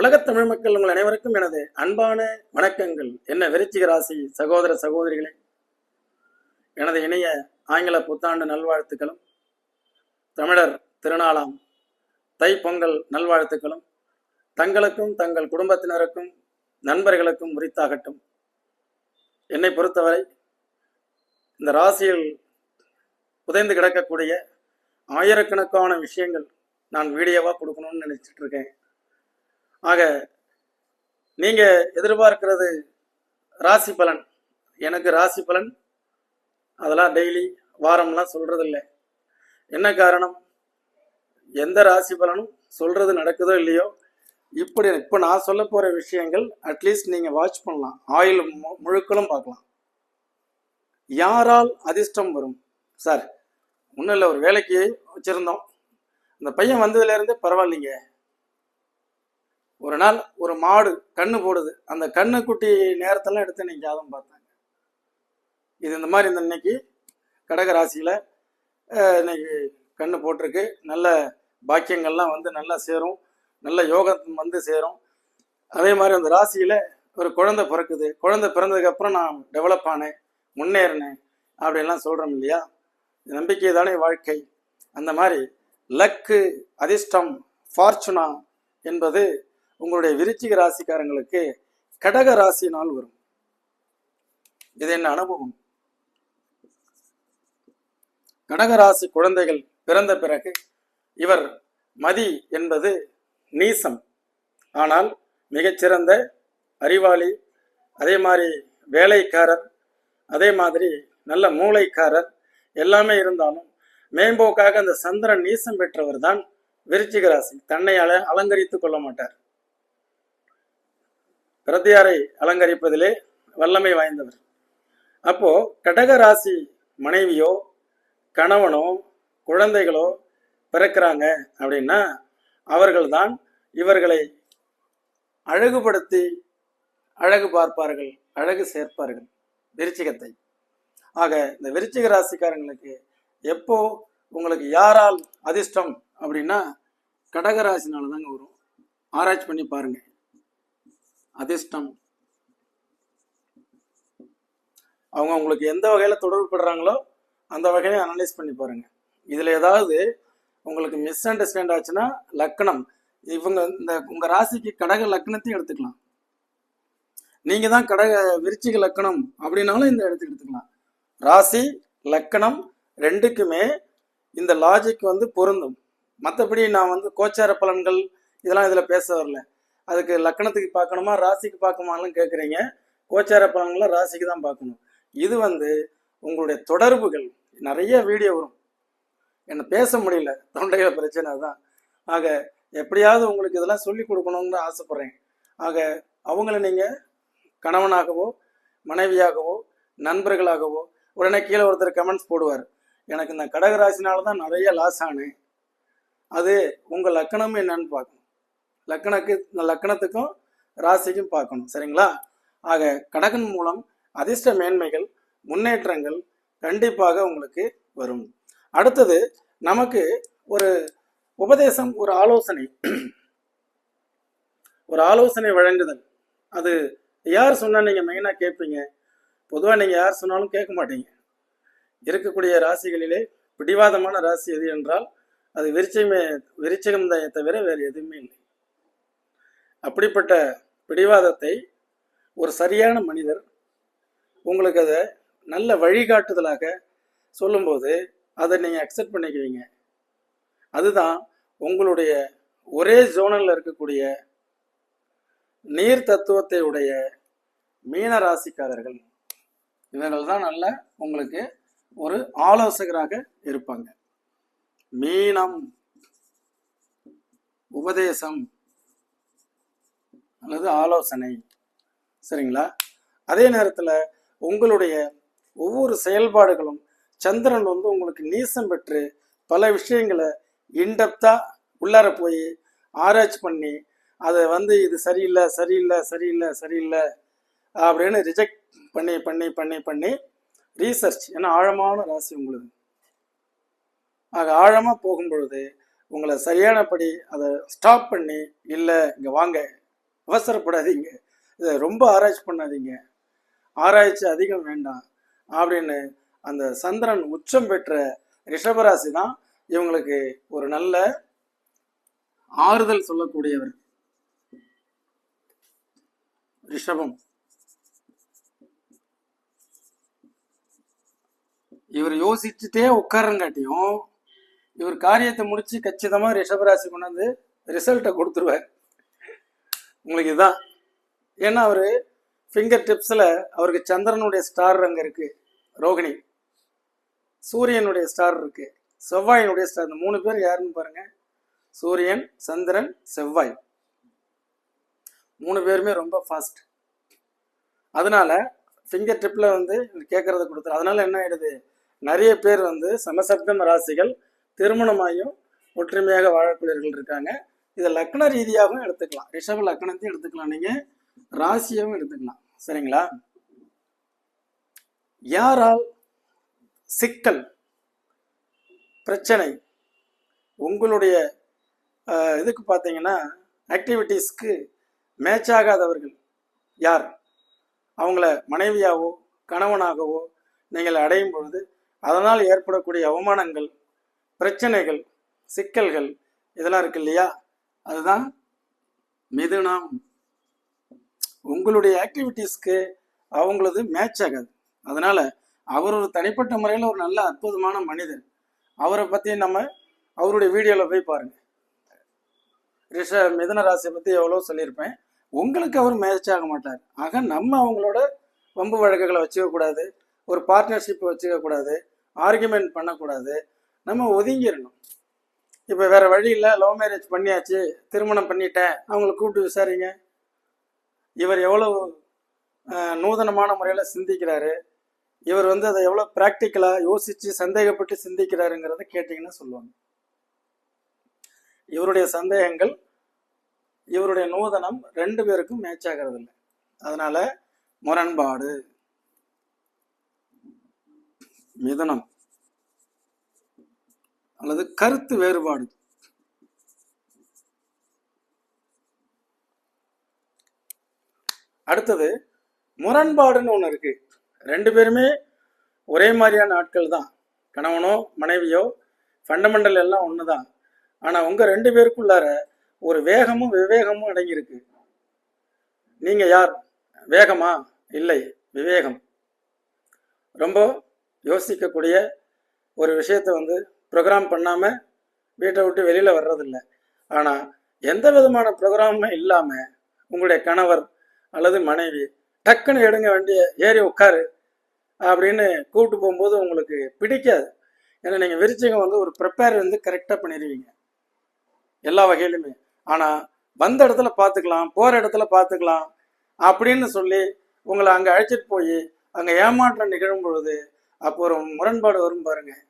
உலகத் தமிழ் மக்கள் உங்கள் அனைவருக்கும் எனது அன்பான வணக்கங்கள். என்ன விருச்சிக ராசி சகோதர சகோதரிகளே எனது இணைய ஆங்கில புத்தாண்டு நல்வாழ்த்துக்களும். தமிழர் திருநாளாம் தை பொங்கல் நல்வாழ்த்துக்களும். தங்களுக்கும் தங்கள் குடும்பத்தினருக்கும் நண்பர்களுக்கும் உரித்தாகட்டும். என்னை பொறுத்தவரை இந்த ராசியில் புதைந்து கிடக்கக்கூடிய ஆயிரக்கணக்கான விஷயங்கள் நான் வீடியோவாக கொடுக்கணும்னு நினச்சிட்டு இருக்கேன். ஆக நீங்க எதிர்பார்க்கிறது ராசி பலன். எனக்கு ராசி பலன் அதெல்லாம் டெய்லி வாரம்லாம் சொல்றது இல்லை என்ன காரணம்? எந்த ராசி பலனும் சொல்றது நடக்குதோ இல்லையோ? இப்படி இப்போ நான் சொல்ல போற விஷயங்கள் அட்லீஸ்ட் நீங்க வாட்ச் பண்ணலாம். ஆயில் மு- முழுக்களும் பார்க்கலாம். யாரால் அதிர்ஷ்டம் வரும்? சார் ஒன்றும் இல்லை ஒரு வேலைக்கு வச்சிருந்தோம். அந்த பையன் வந்ததுல இருந்து பரவாயில்லைங்க. ஒரு நாள் ஒரு மாடு கண்ணு போடுது. அந்த கண்ணு குட்டி நேரத்தெல்லாம் எடுத்து இன்னைக்கு ஜாதகம் பார்த்தாங்க. இது இந்த மாதிரி இந்த இன்னைக்கு கடக ராசியில் இன்னைக்கு கண்ணு போட்டிருக்கு. நல்ல பாக்கியங்கள்லாம் வந்து நல்லா சேரும். நல்ல யோகம் வந்து சேரும். அதே மாதிரி அந்த ராசியில் ஒரு குழந்தை பிறக்குது. குழந்தை பிறந்ததுக்கப்புறம் நான் டெவலப் ஆனேன் முன்னேறினேன் அப்படின்லாம் சொல்கிறோம் இல்லையா? நம்பிக்கை தானே வாழ்க்கை. அந்த மாதிரி லக்கு அதிர்ஷ்டம் ஃபார்ச்சுனா என்பது உங்களுடைய விருச்சிக ராசிக்காரங்களுக்கு கடக ராசியினால் வரும். இது என்ன அனுபவம்? கடக ராசி குழந்தைகள் பிறந்த பிறகு இவர் மதி என்பது நீசம். ஆனால் மிகச்சிறந்த அறிவாளி அதே மாதிரி வேலைக்காரர் அதே மாதிரி நல்ல மூளைக்காரர் எல்லாமே இருந்தாலும் மேம்போக்காக அந்த சந்திரன் நீசம் பெற்றவர் தான் விருச்சிகராசி தன்னை அல அலங்கரித்துக் கொள்ள மாட்டார். பிரதியாரை அலங்கரிப்பதிலே வல்லமை வாய்ந்தவர். அப்போ கடக ராசி மனைவியோ கணவனோ குழந்தைகளோ பிறக்கிறாங்க அப்படின்னா அவர்கள்தான் இவர்களை அழகுபடுத்தி அழகு பார்ப்பார்கள் அழகு சேர்ப்பார்கள் விருச்சிகத்தை. ஆக இந்த விருச்சிக ராசிக்காரங்களுக்கு எப்போ உங்களுக்கு யாரால் அதிர்ஷ்டம் அப்படின்னா கடக ராசினால தாங்க வரும். ஆராய்ச்சி பண்ணி பாருங்கள் அதிர்ஷ்டம். அவங்க உங்களுக்கு எந்த வகையில தொடர்பு படுறாங்களோ அந்த வகையை அனலைஸ் பண்ணி பாருங்க. இதுல ஏதாவது உங்களுக்கு மிஸ் அண்டர்ஸ்டாண்ட் ஆச்சுன்னா லக்னம் இவங்க இந்த உங்க ராசிக்கு கடக லக்னத்தையும் எடுத்துக்கலாம். நீங்க தான் கடக விருச்சிக லக்கணம் அப்படின்னாலும் இந்த இடத்துக்கு எடுத்துக்கலாம். ராசி லக்கணம் ரெண்டுக்குமே இந்த லாஜிக் வந்து பொருந்தும். மற்றபடி நான் வந்து கோச்சார பலன்கள் இதெல்லாம் இதில் பேச வரல. அதுக்கு லக்கணத்துக்கு பார்க்கணுமா? ராசிக்கு பார்க்கணுமான்னு கேட்குறீங்க கோச்சார பலன்களை ராசிக்கு தான் பார்க்கணும். இது வந்து உங்களுடைய தொடர்புகள். நிறைய வீடியோ வரும். என்னை பேச முடியல. தொண்டையில் பிரச்சனை தான் ஆக எப்படியாவது உங்களுக்கு இதெல்லாம் சொல்லி கொடுக்கணும்னு ஆசைப்பட்றேன். ஆக அவங்கள நீங்கள் கணவனாகவோ மனைவியாகவோ நண்பர்களாகவோ உடனே கீழே ஒருத்தர் கமெண்ட்ஸ் போடுவார். எனக்கு இந்த கடகராசினால தான் நிறைய லாஸ் ஆனேன். அது உங்கள் லக்கணம் என்னன்னு பார்க்கணும். லக்கணக்கு இந்த லக்கணத்துக்கும் ராசிக்கும் பார்க்கணும். சரிங்களா? ஆக கடகன் மூலம் அதிர்ஷ்ட மேன்மைகள் முன்னேற்றங்கள் கண்டிப்பாக உங்களுக்கு வரும். அடுத்தது நமக்கு ஒரு உபதேசம் ஒரு ஆலோசனை. ஒரு ஆலோசனை வழங்குதல். அது யார் சொன்னா நீங்க மெயினா கேட்பீங்க பொதுவா நீங்க யார் சொன்னாலும் கேட்க மாட்டீங்க. இருக்கக்கூடிய ராசிகளிலே பிடிவாதமான ராசி எது என்றால் அது விருச்சமே விருச்சகம் தான் தவிர வேறு எதுவுமே இல்லை. அப்படிப்பட்ட பிடிவாதத்தை ஒரு சரியான மனிதர் உங்களுக்கு அதை நல்ல வழிகாட்டுதலாக சொல்லும்போது அதை நீங்கள் அக்செப்ட் பண்ணிக்குவீங்க. அதுதான் உங்களுடைய ஒரே ஜோனலில் இருக்கக்கூடிய நீர் தத்துவத்தை உடைய மீன ராசிக்காரர்கள். இவர்கள் தான் நல்ல உங்களுக்கு ஒரு ஆலோசகராக இருப்பாங்க. மீனம் உபதேசம் அல்லது ஆலோசனை. சரிங்களா? அதே நேரத்தில் உங்களுடைய ஒவ்வொரு செயல்பாடுகளும் சந்திரன் வந்து உங்களுக்கு நீசம் பெற்று பல விஷயங்களை இன்டெப்த்தாக உள்ளார போய் ஆராய்ச்சி பண்ணி அதை வந்து இது சரியில்லை சரியில்லை சரியில்லை சரியில்லை அப்படின்னு ரிஜெக்ட் பண்ணி பண்ணி பண்ணி பண்ணி ரீசர்ச் ஏன்னா ஆழமான ராசி உங்களுக்கு ஆக ஆழமாக போகும் பொழுது உங்களை சரியானபடி அதை ஸ்டாப் பண்ணி இல்லை இங்கே வாங்க அவசரப்படாதீங்க. இதை ரொம்ப ஆராய்ச்சி பண்ணாதீங்க. ஆராய்ச்சி அதிகம் வேண்டாம் அப்படின்னு அந்த சந்திரன் உச்சம் பெற்ற ரிஷபராசி தான் இவங்களுக்கு ஒரு நல்ல ஆறுதல் சொல்லக்கூடியவர். ரிஷபம். இவர் யோசிச்சுட்டே உட்காரங்காட்டியும் இவர் காரியத்தை முடிச்சு கச்சிதமா ரிஷபராசி கொண்டாந்து ரிசல்ட்டை கொடுத்துருவார். உங்களுக்கு இதுதான் ஏன்னா அவர் ஃபிங்கர் டிப்ஸில் அவருக்கு சந்திரனுடைய ஸ்டார் அங்கே இருக்குது ரோகிணி. சூரியனுடைய ஸ்டார் இருக்குது செவ்வாயினுடைய ஸ்டார் இந்த மூணு பேர் யாருன்னு பாருங்கள் சூரியன் சந்திரன் செவ்வாய். மூணு பேருமே ரொம்ப ஃபாஸ்ட் அதனால ஃபிங்கர் டிப்பில் வந்து கேட்குறத கொடுத்துரு. அதனால என்ன ஆயிடுது? நிறைய பேர் வந்து சமசப்தம ராசிகள் திருமணமாயும் ஒற்றுமையாக வாழக்கூடியவர்கள் இருக்காங்க. இதை லக்ன ரீதியாகவும் எடுத்துக்கலாம். ரிஷப லக்னத்தையும் எடுத்துக்கலாம். நீங்க ராசியாகவும் எடுத்துக்கலாம். சரிங்களா? யாரால் சிக்கல் பிரச்சனை உங்களுடைய இதுக்கு பார்த்தீங்கன்னா ஆக்டிவிட்டீஸ்க்கு மேட்ச் ஆகாதவர்கள் யார்? அவங்கள மனைவியாவோ கணவனாகவோ நீங்கள் அடையும் பொழுது அதனால் ஏற்படக்கூடிய அவமானங்கள் பிரச்சனைகள் சிக்கல்கள் இதெல்லாம் இருக்கு இல்லையா? அதுதான் மிதுனம் உங்களுடைய ஆக்டிவிட்டீஸ்க்கு அவங்களது மேட்ச் ஆகாது. அதனால அவர் ஒரு தனிப்பட்ட முறையில் ஒரு நல்ல அற்புதமான மனிதர். அவரை பற்றி நம்ம அவருடைய வீடியோவில் போய் பாருங்க. ரிஷ மிதுன ராசியை பற்றி எவ்வளோ சொல்லியிருப்பேன். உங்களுக்கு அவர் மேட்ச் ஆக மாட்டார். ஆக நம்ம அவங்களோட வம்பு வழக்குகளை வச்சுக்கக்கூடாது ஒரு பார்ட்னர்ஷிப் வச்சுக்கக்கூடாது ஆர்குமெண்ட் பண்ணக்கூடாது. நம்ம ஒதுங்கிடணும். இப்போ வேற வழி இல்லை லவ் மேரேஜ் பண்ணியாச்சு திருமணம் பண்ணிட்டேன். அவங்கள கூப்பிட்டு விசாரிங்க. இவர் எவ்வளவு நூதனமான முறையில் சிந்திக்கிறாரு. இவர் வந்து அதை எவ்வளோ ப்ராக்டிக்கலாக யோசித்து சந்தேகப்பட்டு சிந்திக்கிறாருங்கிறத கேட்டிங்கன்னா சொல்லுவாங்க. இவருடைய சந்தேகங்கள் இவருடைய நூதனம் ரெண்டு பேருக்கும் மேட்ச் ஆகிறது இல்லை அதனால முரண்பாடு. மிதனம். அல்லது கருத்து வேறுபாடு. அடுத்தது முரண்பாடுன்னு ஒன்று இருக்கு. ரெண்டு பேருமே ஒரே மாதிரியான ஆட்கள் தான். கணவனோ மனைவியோ ஃபண்டமெண்டல் எல்லாம் ஒன்று தான் ஆனால் உங்கள் ரெண்டு பேருக்குள்ளார ஒரு வேகமும் விவேகமும் அடங்கியிருக்கு. நீங்கள் யார்? வேகமா? இல்லை. விவேகம். ரொம்ப யோசிக்கக்கூடிய ஒரு விஷயத்தை வந்து ப்ரோக்ராம் பண்ணாமல் வீட்டை விட்டு வெளியில் வர்றதில்ல. ஆனால் எந்த விதமான ப்ரோக்ராமுமே இல்லாமல் உங்களுடைய கணவர் அல்லது மனைவி டக்குன்னு எடுங்க வண்டியை ஏறி உட்காரு அப்படின்னு கூப்பிட்டு போகும்போது உங்களுக்கு பிடிக்காது. ஏன்னா நீங்கள் விரிச்சிங்க வந்து ஒரு ப்ரிப்பேர் வந்து கரெக்டாக பண்ணிடுவீங்க எல்லா வகையிலுமே. ஆனால் வந்த இடத்துல பார்த்துக்கலாம் போகிற இடத்துல பார்த்துக்கலாம் அப்படின்னு சொல்லி உங்களை அங்கே அழைச்சிட்டு போய் அங்கே ஏமாற்றம் நிகழும் பொழுது அப்போ ஒரு முரண்பாடு வரும் பாருங்கள்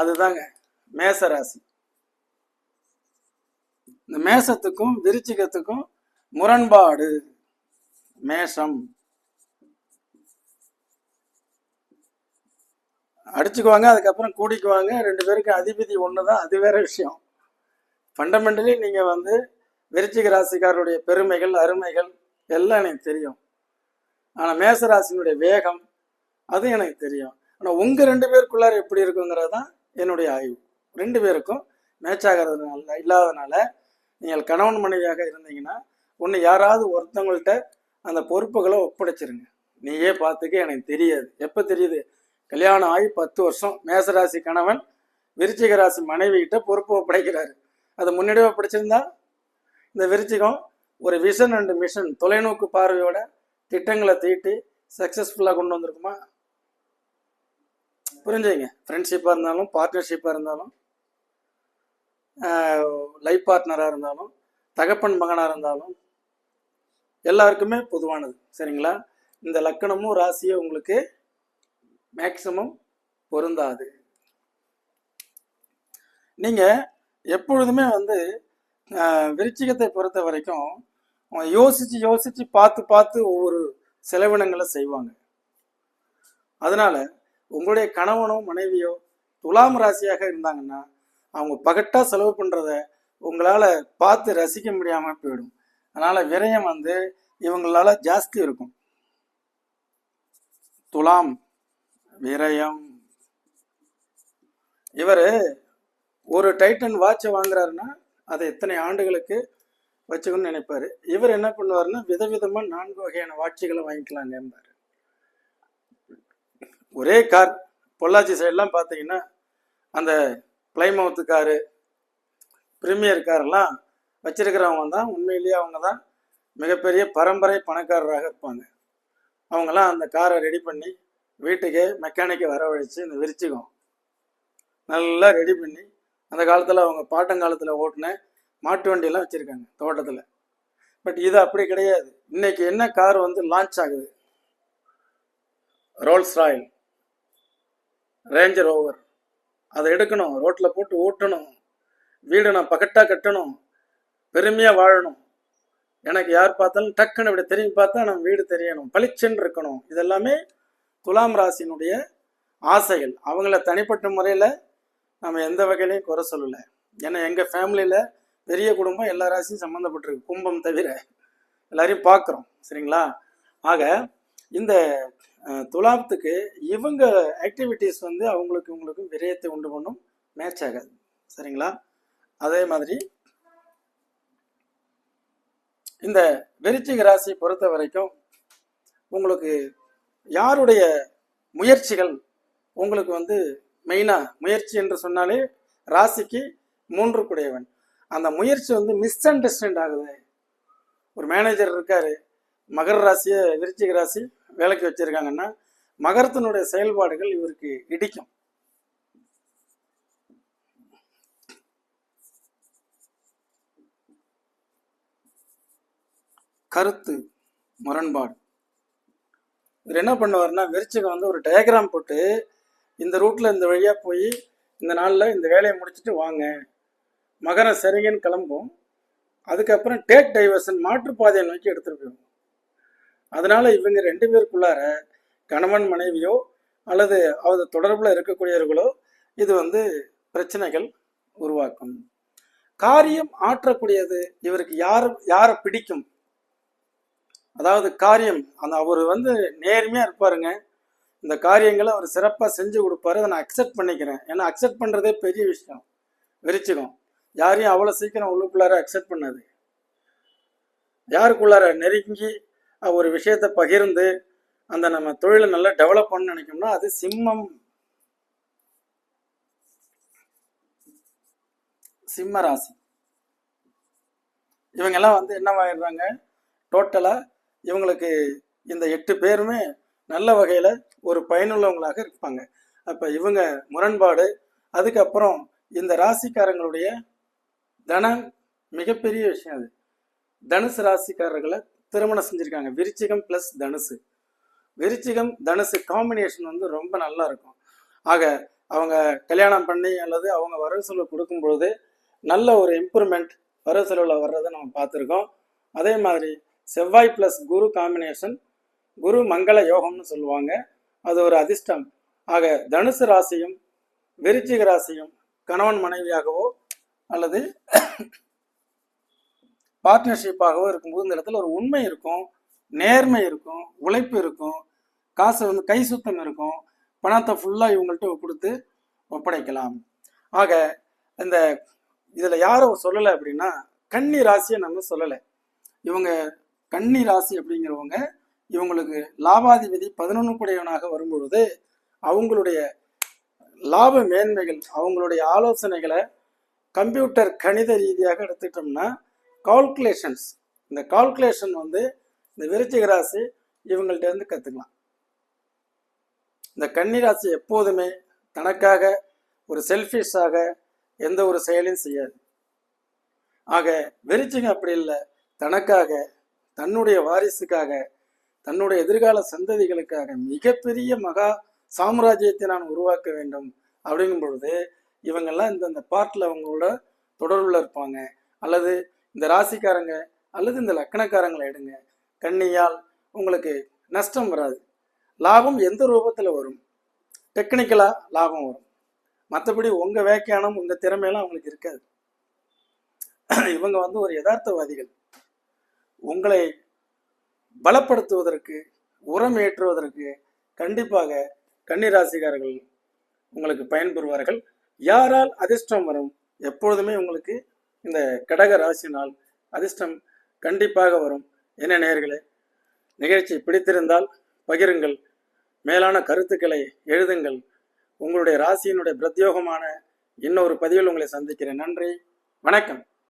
அதுதாங்க மேச ராசி இந்த மேசத்துக்கும் விருச்சிகத்துக்கும் முரண்பாடு. மேஷம். அடிச்சுக்குவாங்க அதுக்கப்புறம் கூடிக்குவாங்க. ரெண்டு பேருக்கு அதிபதி ஒன்று தான் அது வேற விஷயம். ஃபண்டமெண்டலி நீங்கள் வந்து விருச்சிக ராசிக்காரருடைய பெருமைகள் அருமைகள் எல்லாம் எனக்கு தெரியும். ஆனால் மேச ராசினுடைய வேகம் அது எனக்கு தெரியும். ஆனால் உங்கள் ரெண்டு பேருக்குள்ளார எப்படி இருக்குங்கிறது தான் என்னுடைய ஆய்வு. ரெண்டு பேருக்கும் மேட்ச் ஆகிறதுனால இல்லாததுனால நீங்கள் கணவன் மனைவியாக இருந்தீங்கன்னா ஒன்று யாராவது ஒருத்தவங்கள்ட்ட அந்த பொறுப்புகளை ஒப்படைச்சிருங்க. நீயே பார்த்துக்க எனக்கு தெரியாது. எப்போ தெரியுது? கல்யாணம் ஆகி பத்து வருஷம் மேசராசி கணவன் விருச்சிக ராசி மனைவிகிட்ட பொறுப்பு ஒப்படைக்கிறாரு. அதை முன்னாடியே ஒப்படைச்சிருந்தா? இந்த விருச்சிகம் ஒரு விஷன் அண்டு மிஷன் தொலைநோக்கு பார்வையோட திட்டங்களை தீட்டி சக்ஸஸ்ஃபுல்லாக கொண்டு வந்திருக்குமா? புரிஞ்சுங்க ஃப்ரெண்ட்ஷிப்பாக இருந்தாலும் பார்ட்னர்ஷிப்பாக இருந்தாலும் லைஃப் பார்ட்னராக இருந்தாலும் தகப்பன் மகனாக இருந்தாலும் எல்லாருக்குமே பொதுவானது. சரிங்களா? இந்த லக்கணமும் ராசியும் உங்களுக்கு மேக்சிமம் பொருந்தாது. நீங்கள் எப்பொழுதுமே வந்து விருச்சிகத்தை பொறுத்த வரைக்கும் யோசித்து யோசித்து பார்த்து பார்த்து ஒவ்வொரு செலவினங்களை செய்வாங்க. அதனால் உங்களுடைய கணவனோ மனைவியோ துலாம் ராசியாக இருந்தாங்கன்னா அவங்க பகட்டாக செலவு பண்ணுறத உங்களால் பார்த்து ரசிக்க முடியாமல் போயிடும். அதனால் விரயம் வந்து இவங்களால ஜாஸ்தி இருக்கும். துலாம் விரயம். இவர் ஒரு டைட்டன் வாட்சை வாங்குறாருன்னா அதை எத்தனை ஆண்டுகளுக்கு வச்சுக்கணும்னு நினைப்பாரு. இவர் என்ன பண்ணுவார்னா விதவிதமாக நான்கு வகையான வாட்சிகளை வாங்கிக்கலாங்க என்பாரு ஒரே கார் பொள்ளாச்சி சைட்லாம் பார்த்தீங்கன்னா அந்த பிளைமவுத்து காரு பிரீமியர் காரெல்லாம் வச்சிருக்கிறவங்க தான் உண்மையிலேயே அவங்க தான் மிகப்பெரிய பரம்பரை பணக்காரராக இருப்பாங்க. அவங்கெல்லாம் அந்த காரை ரெடி பண்ணி வீட்டுக்கு மெக்கானிக்கை வரவழைச்சு இந்த விரிச்சிக்கும் நல்லா ரெடி பண்ணி அந்த காலத்தில் அவங்க பாட்டங்காலத்தில் ஓட்டின மாட்டு வண்டியெல்லாம் வச்சுருக்காங்க தோட்டத்தில். பட் இது அப்படி கிடையாது. இன்னைக்கு என்ன கார் வந்து லான்ச் ஆகுது? ரோல்ஸ் ராயல் ரேஞ்சர் ஓவர் அதை எடுக்கணும் ரோட்டில் போட்டு ஓட்டணும் வீடு நான் பகட்டாக கட்டணும் பெருமையாக வாழணும். எனக்கு யார் பார்த்தாலும் டக்குன்னு இப்படி திரும்பி பார்த்தா நம்ம வீடு தெரியணும் பளிச்சென்று இருக்கணும். இதெல்லாமே துலாம் ராசினுடைய ஆசைகள். அவங்கள தனிப்பட்ட முறையில் நம்ம எந்த வகையிலையும் குறை சொல்லலை. ஏன்னா எங்கள் ஃபேமிலியில் பெரிய குடும்பம் எல்லா ராசியும் சம்மந்தப்பட்டிருக்கு கும்பம் தவிர எல்லாரையும் பார்க்குறோம் சரிங்களா? ஆக இந்த துலாபத்துக்கு இவங்க ஆக்டிவிட்டீஸ் வந்து அவங்களுக்கு இவங்களுக்கு விரயத்தை உண்டு பண்ணும் மேட்ச் ஆகாது. சரிங்களா? அதே மாதிரி இந்த விருச்சிக ராசி பொறுத்த வரைக்கும் உங்களுக்கு யாருடைய முயற்சிகள் உங்களுக்கு வந்து மெயினாக முயற்சி என்று சொன்னாலே ராசிக்கு மூன்று குடையவன். அந்த முயற்சி வந்து மிஸ் அண்டர்ஸ்டாண்ட் ஆகுது. ஒரு மேனேஜர் இருக்காரு. மகர ராசியை விருச்சிக ராசி வேலைக்கு வச்சிருக்காங்கன்னா மகரத்தினுடைய செயல்பாடுகள் இவருக்கு இடிக்கும். கருத்து முரண்பாடு. இவர் என்ன பண்ணுவார்னா விருச்சிகம் வந்து ஒரு டயக்ராம் போட்டு இந்த ரூட்ல இந்த வழியா போய் இந்த நாளில் இந்த வேலையை முடிச்சுட்டு வாங்க. மகரம் சரிங்கன்னு கிளம்பும். அதுக்கப்புறம் டேக் டைவர்ஷன் மாற்றுப்பாதையை நோக்கி எடுத்துகிட்டு போயிடும் அதனால இவங்க ரெண்டு பேருக்குள்ளார கணவன் மனைவியோ அல்லது அவர் தொடர்பில் இருக்கக்கூடியவர்களோ இது வந்து பிரச்சனைகள் உருவாக்கும். காரியம் ஆற்றக்கூடியது இவருக்கு யார் யாரை பிடிக்கும்? அதாவது காரியம் அந்த அவர் வந்து நேர்மையாக இருப்பாருங்க. இந்த காரியங்களை அவர் சிறப்பாக செஞ்சு கொடுப்பாரு அதை நான் அக்செப்ட் பண்ணிக்கிறேன். ஏன்னா அக்செப்ட் பண்ணுறதே பெரிய விஷயம். விரிச்சிக்கும் யாரையும் அவ்வளோ சீக்கிரம் உள்ளுக்குள்ளார அக்செப்ட் பண்ணாது யாருக்குள்ளார நெருங்கி ஒரு விஷயத்தை பகிர்ந்து அந்த நம்ம தொழிலை நல்லா டெவலப் பண்ண நினைக்கோம்னா அது சிம்மம். சிம்ம ராசி. இவங்கெல்லாம் வந்து என்னவாயிடுறாங்க டோட்டலாக இவங்களுக்கு இந்த எட்டு பேருமே நல்ல வகையில் ஒரு பயனுள்ளவங்களாக இருப்பாங்க. அப்போ இவங்க முரண்பாடு அதுக்கப்புறம் இந்த ராசிக்காரங்களுடைய தனம் மிகப்பெரிய விஷயம் அது. தனுசு ராசிக்காரர்களை திருமணம் செஞ்சுருக்காங்க. விருச்சிகம் ப்ளஸ் தனுசு. விருச்சிகம் தனுசு காம்பினேஷன் வந்து ரொம்ப நல்லா இருக்கும். ஆக அவங்க கல்யாணம் பண்ணி அல்லது அவங்க வரவு செலவு கொடுக்கும் பொழுது நல்ல ஒரு இம்ப்ரூவ்மெண்ட் வரவு செலவில் வர்றதை நம்ம பார்த்துருக்கோம். அதே மாதிரி செவ்வாய் ப்ளஸ் குரு காம்பினேஷன் குரு மங்கள யோகம்னு சொல்லுவாங்க. அது ஒரு அதிர்ஷ்டம். ஆக தனுசு ராசியும் விருச்சிக ராசியும் கணவன் மனைவியாகவோ அல்லது பார்ட்னர்ஷிப்பாகவோ இருக்கும்போது இந்த இடத்துல ஒரு உண்மை இருக்கும் நேர்மை இருக்கும் உழைப்பு இருக்கும் காசு வந்து கை சுத்தம் இருக்கும் பணத்தை ஃபுல்லாக இவங்கள்ட்ட கொடுத்து ஒப்படைக்கலாம். ஆக இந்த இதில் யாரும் சொல்லலை அப்படின்னா கன்னி ராசியை நம்ம சொல்லலை. இவங்க கன்னி ராசி அப்படிங்கிறவங்க இவங்களுக்கு லாபாதிபதி பதினொன்று குடையவனாக வரும்பொழுது அவங்களுடைய லாப மேன்மைகள் அவங்களுடைய ஆலோசனைகளை கம்ப்யூட்டர் கணித ரீதியாக எடுத்துட்டோம்னா கால்குலேஷன்ஸ் இந்த கால்குலேஷன் வந்து இந்த விருச்சிக ராசி இவங்கள்ட்ட இருந்து கற்றுக்கலாம் இந்த கன்னி ராசி எப்போதுமே தனக்காக ஒரு செல்ஃபிஷாக எந்த ஒரு செயலையும் செய்யாது. ஆக விருச்சிகம் அப்படி இல்லை. தனக்காக தன்னுடைய வாரிசுக்காக தன்னுடைய எதிர்கால சந்ததிகளுக்காக மிகப்பெரிய மகா சாம்ராஜ்யத்தை நான் உருவாக்க வேண்டும் அப்படிங்கும் பொழுது இவங்கெல்லாம் இந்தந்த பார்ட்டில் அவங்களோட தொடர்பில் இருப்பாங்க. அல்லது இந்த ராசிக்காரங்க அல்லது இந்த லக்கணக்காரங்களை எடுங்க. கண்ணியால் உங்களுக்கு நஷ்டம் வராது. லாபம் எந்த ரூபத்தில் வரும்? டெக்னிக்கலாக லாபம் வரும். மற்றபடி உங்கள் வேக்கியானம் உங்கள் திறமையெல்லாம் அவங்களுக்கு இருக்காது. இவங்க வந்து ஒரு யதார்த்தவாதிகள். உங்களை பலப்படுத்துவதற்கு உரம் ஏற்றுவதற்கு கண்டிப்பாக கன்னிராசிக்காரர்கள் உங்களுக்கு பயன்பெறுவார்கள். யாரால் அதிர்ஷ்டம் வரும்? எப்பொழுதுமே உங்களுக்கு இந்த கடக ராசினால் அதிர்ஷ்டம் கண்டிப்பாக வரும். என்ன நேர்களே நிகழ்ச்சி பிடித்திருந்தால் பகிருங்கள். மேலான கருத்துக்களை எழுதுங்கள். உங்களுடைய ராசியினுடைய பிரத்யோகமான இன்னொரு பதிவில் உங்களை சந்திக்கிறேன். நன்றி வணக்கம்.